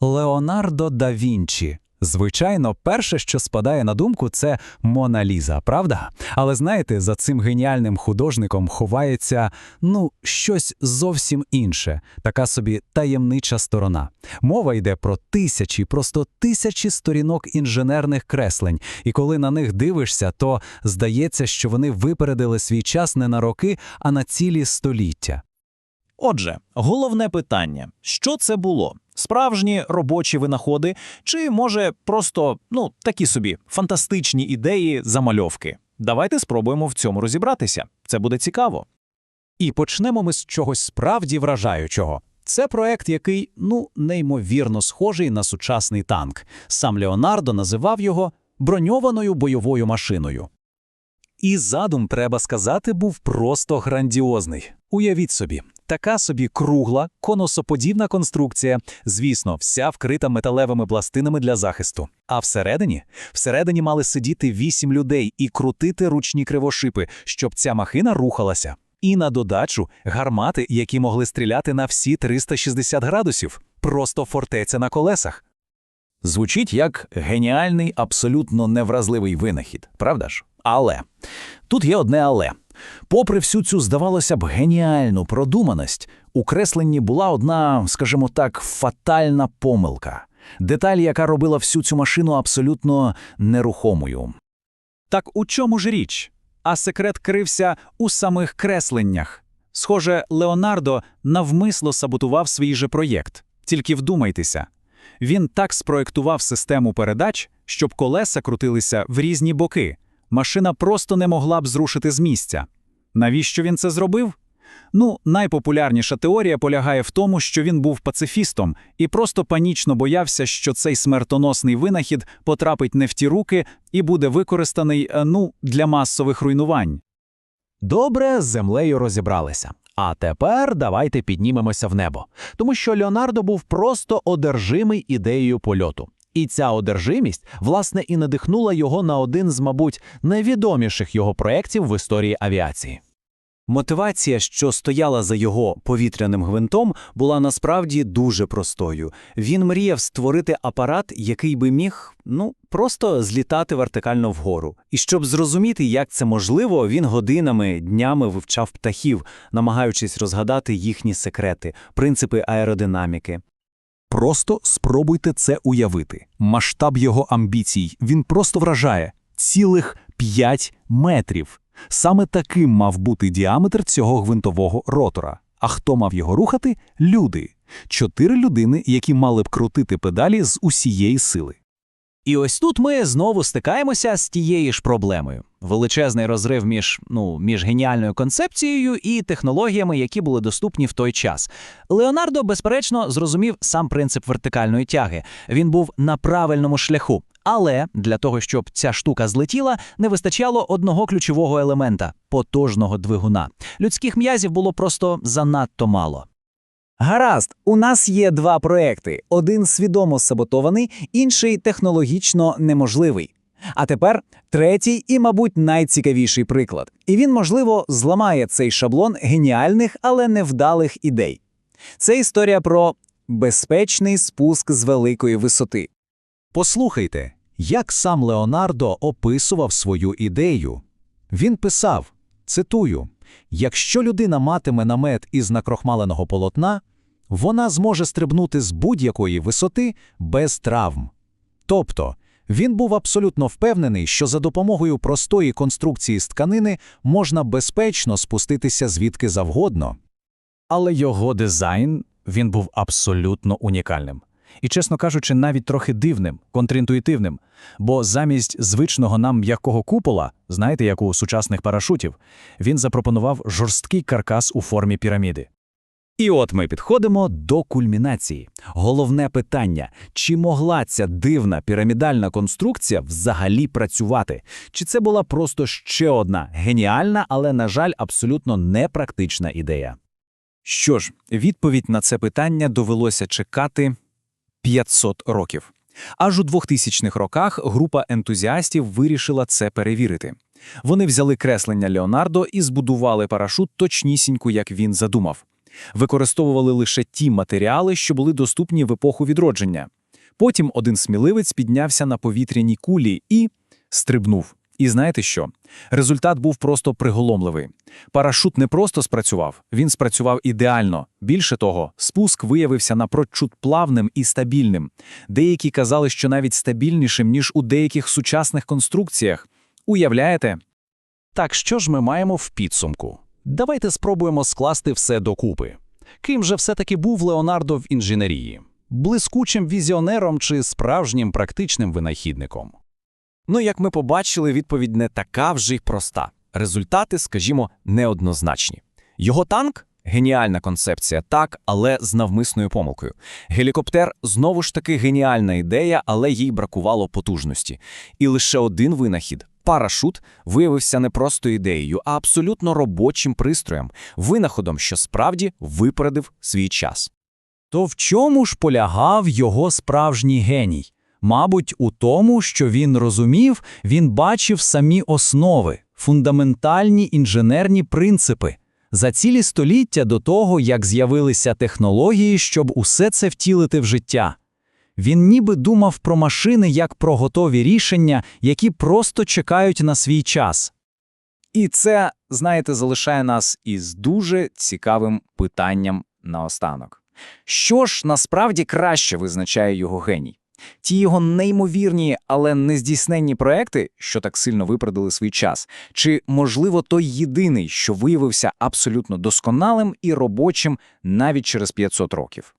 Леонардо да Вінчі. Звичайно, перше, що спадає на думку, це Мона Ліза, правда? Але знаєте, за цим геніальним художником ховається ну щось зовсім інше, така собі таємнича сторона. Мова йде про тисячі, просто тисячі сторінок інженерних креслень, і коли на них дивишся, то здається, що вони випередили свій час не на роки, а на цілі століття. Отже, головне питання: що це було? Справжні робочі винаходи, чи може просто ну такі собі фантастичні ідеї замальовки? Давайте спробуємо в цьому розібратися. Це буде цікаво. І почнемо ми з чогось справді вражаючого. Це проект, який, ну, неймовірно схожий на сучасний танк. Сам Леонардо називав його броньованою бойовою машиною. І задум, треба сказати, був просто грандіозний. Уявіть собі, така собі кругла, конусоподібна конструкція, звісно, вся вкрита металевими пластинами для захисту. А всередині? Всередині мали сидіти вісім людей і крутити ручні кривошипи, щоб ця махина рухалася. І на додачу гармати, які могли стріляти на всі 360 градусів. Просто фортеця на колесах. Звучить як геніальний, абсолютно невразливий винахід, правда ж? Але тут є одне але. Попри всю цю, здавалося б, геніальну продуманість, у кресленні була одна, скажімо так, фатальна помилка. Деталь, яка робила всю цю машину абсолютно нерухомою. Так у чому ж річ? А секрет крився у самих кресленнях. Схоже, Леонардо навмисло саботував свій же проєкт. Тільки вдумайтеся. Він так спроектував систему передач, щоб колеса крутилися в різні боки. Машина просто не могла б зрушити з місця. Навіщо він це зробив? Ну, найпопулярніша теорія полягає в тому, що він був пацифістом і просто панічно боявся, що цей смертоносний винахід потрапить не в ті руки і буде використаний, е, ну, для масових руйнувань. Добре, з землею розібралися. А тепер давайте піднімемося в небо, тому що Леонардо був просто одержимий ідеєю польоту. І ця одержимість, власне, і надихнула його на один з, мабуть, найвідоміших його проєктів в історії авіації. Мотивація, що стояла за його повітряним гвинтом, була насправді дуже простою. Він мріяв створити апарат, який би міг, ну, просто злітати вертикально вгору. І щоб зрозуміти, як це можливо, він годинами, днями вивчав птахів, намагаючись розгадати їхні секрети, принципи аеродинаміки. Просто спробуйте це уявити. Масштаб його амбіцій він просто вражає цілих 5 метрів. Саме таким мав бути діаметр цього гвинтового ротора. А хто мав його рухати? Люди. Чотири людини, які мали б крутити педалі з усієї сили. І ось тут ми знову стикаємося з тією ж проблемою. Величезний розрив між, ну, між геніальною концепцією і технологіями, які були доступні в той час. Леонардо, безперечно, зрозумів сам принцип вертикальної тяги. Він був на правильному шляху. Але для того, щоб ця штука злетіла, не вистачало одного ключового елемента потужного двигуна. Людських м'язів було просто занадто мало. Гаразд, у нас є два проекти: один свідомо саботований, інший технологічно неможливий. А тепер третій і, мабуть, найцікавіший приклад. І він, можливо, зламає цей шаблон геніальних, але невдалих ідей. Це історія про безпечний спуск з великої висоти. Послухайте, як сам Леонардо описував свою ідею. Він писав, цитую, «Якщо людина матиме намет із накрохмаленого полотна, вона зможе стрибнути з будь-якої висоти без травм». Тобто, він був абсолютно впевнений, що за допомогою простої конструкції з тканини можна безпечно спуститися звідки завгодно. Але його дизайн він був абсолютно унікальним. І, чесно кажучи, навіть трохи дивним, контрінтуїтивним. Бо замість звичного нам м'якого купола, знаєте, як у сучасних парашутів, він запропонував жорсткий каркас у формі піраміди. І от ми підходимо до кульмінації. Головне питання: чи могла ця дивна пірамідальна конструкція взагалі працювати? Чи це була просто ще одна геніальна, але, на жаль, абсолютно непрактична ідея? Що ж, відповідь на це питання довелося чекати 500 років. Аж у 2000-х роках група ентузіастів вирішила це перевірити. Вони взяли креслення Леонардо і збудували парашут точнісінько, як він задумав. Використовували лише ті матеріали, що були доступні в епоху відродження. Потім один сміливець піднявся на повітряній кулі і стрибнув. І знаєте що? Результат був просто приголомливий. Парашут не просто спрацював, він спрацював ідеально. Більше того, спуск виявився напрочуд плавним і стабільним. Деякі казали, що навіть стабільнішим, ніж у деяких сучасних конструкціях. Уявляєте? Так що ж ми маємо в підсумку? Давайте спробуємо скласти все докупи. Ким же все-таки був Леонардо в інженерії? Блискучим візіонером чи справжнім практичним винахідником? Ну, як ми побачили, відповідь не така вже й проста. Результати, скажімо, неоднозначні. Його танк геніальна концепція, так, але з навмисною помилкою. Гелікоптер знову ж таки геніальна ідея, але їй бракувало потужності. І лише один винахід. Парашут виявився не просто ідеєю, а абсолютно робочим пристроєм, винаходом, що справді випередив свій час. То в чому ж полягав його справжній геній? Мабуть, у тому, що він розумів, він бачив самі основи, фундаментальні інженерні принципи. За цілі століття до того, як з'явилися технології, щоб усе це втілити в життя. Він ніби думав про машини як про готові рішення, які просто чекають на свій час. І це, знаєте, залишає нас із дуже цікавим питанням наостанок. Що ж насправді краще визначає його геній? Ті його неймовірні, але нездійсненні проекти, що так сильно випередили свій час, чи, можливо, той єдиний, що виявився абсолютно досконалим і робочим навіть через 500 років?